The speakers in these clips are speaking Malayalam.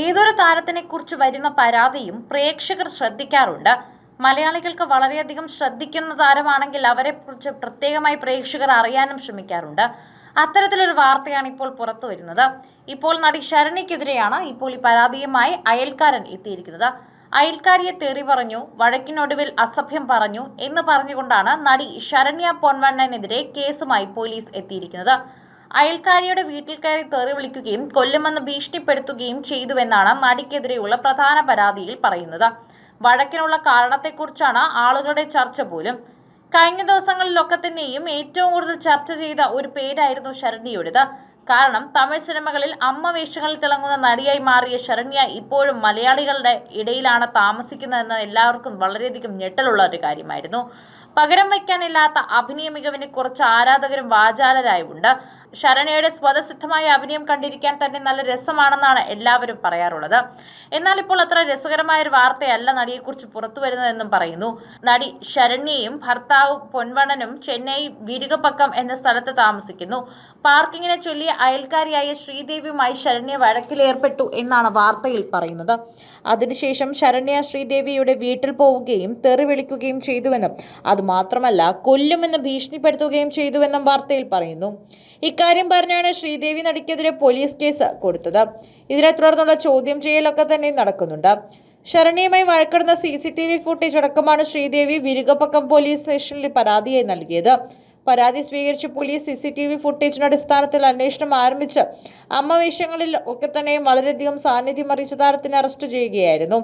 ഏതൊരു താരത്തിനെ കുറിച്ച് വരുന്ന പരാതിയും പ്രേക്ഷകർ ശ്രദ്ധിക്കാറുണ്ട്. മലയാളികൾക്ക് വളരെയധികം ശ്രദ്ധിക്കുന്ന താരമാണെങ്കിൽ അവരെക്കുറിച്ച് പ്രത്യേകമായി പ്രേക്ഷകർ അറിയാനും ശ്രമിക്കാറുണ്ട്. അത്തരത്തിലൊരു വാർത്തയാണ് ഇപ്പോൾ പുറത്തു വരുന്നത്. ഇപ്പോൾ നടി ശരണിക്കെതിരെയാണ് ഇപ്പോൾ ഈ പരാതിയുമായി അയൽക്കാരൻ എത്തിയിരിക്കുന്നത്. അയൽക്കാരിയെ തെറി പറഞ്ഞു വഴക്കിനൊടുവിൽ അസഭ്യം പറഞ്ഞു എന്ന് പറഞ്ഞുകൊണ്ടാണ് നടി ശരണ്യ പൊൻവണ്ണനെതിരെ കേസുമായി പോലീസ് എത്തിയിരിക്കുന്നത്. അയൽക്കാരിയുടെ വീട്ടിൽ കയറി തെറി വിളിക്കുകയും കൊല്ലുമെന്ന് ഭീഷണിപ്പെടുത്തുകയും ചെയ്തുവെന്നാണ് നടിക്കെതിരെയുള്ള പ്രധാന പരാതിയിൽ പറയുന്നത്. വഴക്കിനുള്ള കാരണത്തെക്കുറിച്ചാണ് ആളുകളുടെ ചർച്ച പോലും. കഴിഞ്ഞ ദിവസങ്ങളിലൊക്കെ തന്നെയും ഏറ്റവും കൂടുതൽ ചർച്ച ചെയ്ത ഒരു പേരായിരുന്നു ശരണ്യയുടേത്. കാരണം തമിഴ് സിനിമകളിൽ അമ്മ വേഷങ്ങളിൽ തിളങ്ങുന്ന നടിയായി മാറിയ ശരണ്യ ഇപ്പോഴും മലയാളികളുടെ ഇടയിലാണ് താമസിക്കുന്നതെന്ന് എല്ലാവർക്കും വളരെയധികം ഞെട്ടലുള്ള ഒരു കാര്യമായിരുന്നു. പകരം വയ്ക്കാനില്ലാത്ത അഭിനയ മികവിന് കുറച്ച് ആരാധകരും വാചാലരായുമുണ്ട്. ശരണയുടെ സ്വതസിദ്ധമായ അഭിനയം കണ്ടിരിക്കാൻ തന്നെ നല്ല രസമാണെന്നാണ് എല്ലാവരും പറയാറുള്ളത്. എന്നാൽ ഇപ്പോൾ അത്ര രസകരമായ ഒരു വാർത്തയല്ല നടിയെക്കുറിച്ച് പുറത്തു വരുന്നതെന്നും പറയുന്നു. നടി ശരണ്യയും ഭർത്താവ് പൊൻവണനും ചെന്നൈ വിരുകപ്പക്കം എന്ന സ്ഥലത്ത് താമസിക്കുന്നു. പാർക്കിങ്ങിനെ ചൊല്ലിയ അയൽക്കാരിയായ ശ്രീദേവിയുമായി ശരണ്യ വഴക്കിലേർപ്പെട്ടു എന്നാണ് വാർത്തയിൽ പറയുന്നത്. അതിനുശേഷം ശരണ്യ ശ്രീദേവിയുടെ വീട്ടിൽ പോവുകയും തെറി വിളിക്കുകയും ചെയ്തുവെന്നും അതുമാത്രമല്ല കൊല്ലുമെന്ന് ഭീഷണിപ്പെടുത്തുകയും ചെയ്തുവെന്നും വാർത്തയിൽ പറയുന്നു. പറഞ്ഞാണ് ശ്രീദേവി നടിക്കെതിരെ പോലീസ് കേസ് കൊടുത്തത്. ഇതിനെ തുടർന്നുള്ള ചോദ്യം ചെയ്യലൊക്കെ തന്നെ നടക്കുന്നുണ്ട്. ശരണീയമായി വഴക്കിടുന്ന C C T V footage അടക്കമാണ് Sridevi വിരുകപ്പക്കം police സ്റ്റേഷനിൽ പരാതിയായി നൽകിയത്. പരാതി സ്വീകരിച്ച് police C C T V ഫുട്ടേജിന്റെ അടിസ്ഥാനത്തിൽ അന്വേഷണം ആരംഭിച്ച് അമ്മ വേഷങ്ങളിൽ ഒക്കെ തന്നെയും വളരെയധികം സാന്നിധ്യം അറിയിച്ച താരത്തിനെ അറസ്റ്റ് ചെയ്യുകയായിരുന്നു.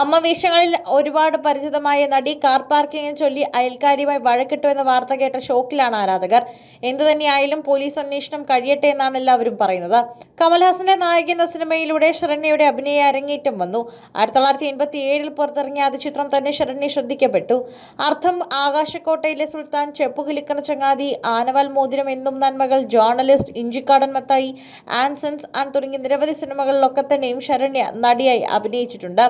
അമ്മ വേഷങ്ങളിൽ ഒരുപാട് പരിചിതമായ നടി കാർ പാർക്കിങ്ങിനെ ചൊല്ലി അയൽക്കാരിയുമായി വഴക്കിട്ടു എന്ന വാർത്ത കേട്ട ഷോക്കിലാണ് ആരാധകർ. എന്തുതന്നെയായാലും പോലീസ് അന്വേഷണം കഴിയട്ടെ എന്നാണ് എല്ലാവരും പറയുന്നത്. കമൽഹാസന്റെ നായകൻ എന്ന സിനിമയിലൂടെ ശരണ്യയുടെ അഭിനയ അരങ്ങേറ്റം വന്നു. ആയിരത്തി തൊള്ളായിരത്തി എൺപത്തി ഏഴിൽ പുറത്തിറങ്ങിയ ആദ്യ ചിത്രം തന്നെ ശരണ്യ ശ്രദ്ധിക്കപ്പെട്ടു. അർത്ഥം ആകാശക്കോട്ടയിലെ സുൽത്താൻ ചെപ്പുകിലിക്കണ ചങ്ങാതി ആനവാൽ മോതിരം എന്നും നന്മകൾ journalist Inchakkadan Mathai and sons an തുടങ്ങിയ നിരവധി സിനിമകളിലൊക്കെ തന്നെയും ശരണ്യ നടിയായി അഭിനയിച്ചിട്ടുണ്ട്.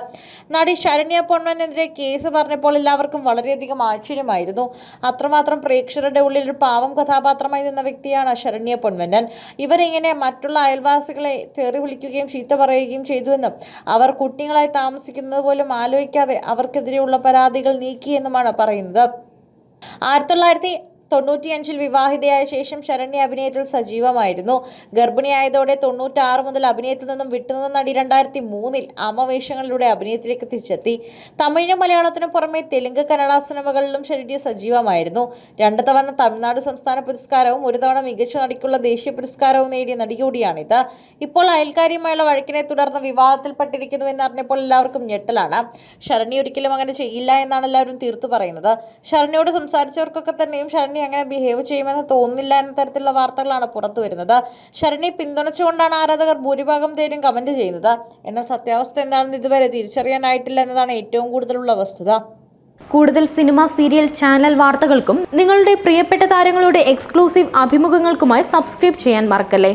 നടി ശരണ്യ പൊണ്ണനെതിരെ കേസ് പറഞ്ഞപ്പോൾ എല്ലാവർക്കും വളരെയധികം ആശ്ചര്യമായിരുന്നു. അത്രമാത്രം പ്രേക്ഷകരുടെ ഉള്ളിൽ ഒരു പാവം കഥാപാത്രമായി നിന്ന വ്യക്തിയാണ് ശരണ്യ പൊൻവന്നൻ ഇവരിങ്ങനെ മറ്റുള്ള അയൽവാസികളെ തെറി വിളിക്കുകയും ചീത്ത പറയുകയും ചെയ്തുവെന്നും അവർ കുട്ടികളായി താമസിക്കുന്നത് പോലും ആലോചിക്കാതെ അവർക്കെതിരെയുള്ള പരാതികൾ നീക്കിയെന്നുമാണ് പറയുന്നത്. ആയിരത്തി തൊള്ളായിരത്തി തൊണ്ണൂറ്റിയഞ്ചിൽ വിവാഹിതയായ ശേഷം ശരണ്യ അഭിനയത്തിൽ സജീവമായിരുന്നു. ഗർഭിണിയായതോടെ തൊണ്ണൂറ്റാറ് മുതൽ അഭിനയത്തിൽ നിന്നും വിട്ടുനിന്ന നടി രണ്ടായിരത്തി മൂന്നിൽ അമവേഷങ്ങളിലൂടെ അഭിനയത്തിലേക്ക് തിരിച്ചെത്തി. തമിഴിനും മലയാളത്തിനും പുറമെ തെലുങ്ക് കന്നഡ സിനിമകളിലും ശരണ്യ സജീവമായിരുന്നു. രണ്ടു തവണ തമിഴ്നാട് സംസ്ഥാന പുരസ്കാരവും ഒരു തവണ മികച്ച നടിക്കുള്ള ദേശീയ പുരസ്കാരവും നേടിയ നടി കൂടിയാണിത്. ഇപ്പോൾ അയൽക്കാരിയുമായുള്ള വഴക്കിനെ തുടർന്ന് വിവാദത്തിൽപ്പെട്ടിരിക്കുന്നു എന്നറിഞ്ഞപ്പോൾ എല്ലാവർക്കും ഞെട്ടലാണ്. ശരണ്യ ഒരിക്കലും അങ്ങനെ ചെയ്യില്ല എന്നാണ് എല്ലാവരും തീർത്തു പറയുന്നത്. ശരണ്യോട് സംസാരിച്ചവർക്കൊക്കെ തന്നെയും ശരണ്യ അങ്ങനെ ബിഹേവ് ചെയ്യുമെന്ന് തോന്നുന്നില്ല എന്ന തരത്തിലുള്ള വാർത്തകളാണ് പുറത്തു വരുന്നത്. ശരണി പിന്തുണച്ചുകൊണ്ടാണ് ആരാധകർ ഭൂരിഭാഗം പേരും കമന്റ് ചെയ്യുന്നത്. എന്നാൽ സത്യാവസ്ഥ എന്താണെന്ന് ഇതുവരെ തിരിച്ചറിയാനായിട്ടില്ല എന്നതാണ് ഏറ്റവും കൂടുതലുള്ള വസ്തുത. കൂടുതൽ സിനിമ സീരിയൽ ചാനൽ വാർത്തകൾക്കും നിങ്ങളുടെ പ്രിയപ്പെട്ട താരങ്ങളുടെ എക്സ്ക്ലൂസീവ് അഭിമുഖങ്ങൾക്കുമായി സബ്സ്ക്രൈബ് ചെയ്യാൻ മറക്കല്ലേ?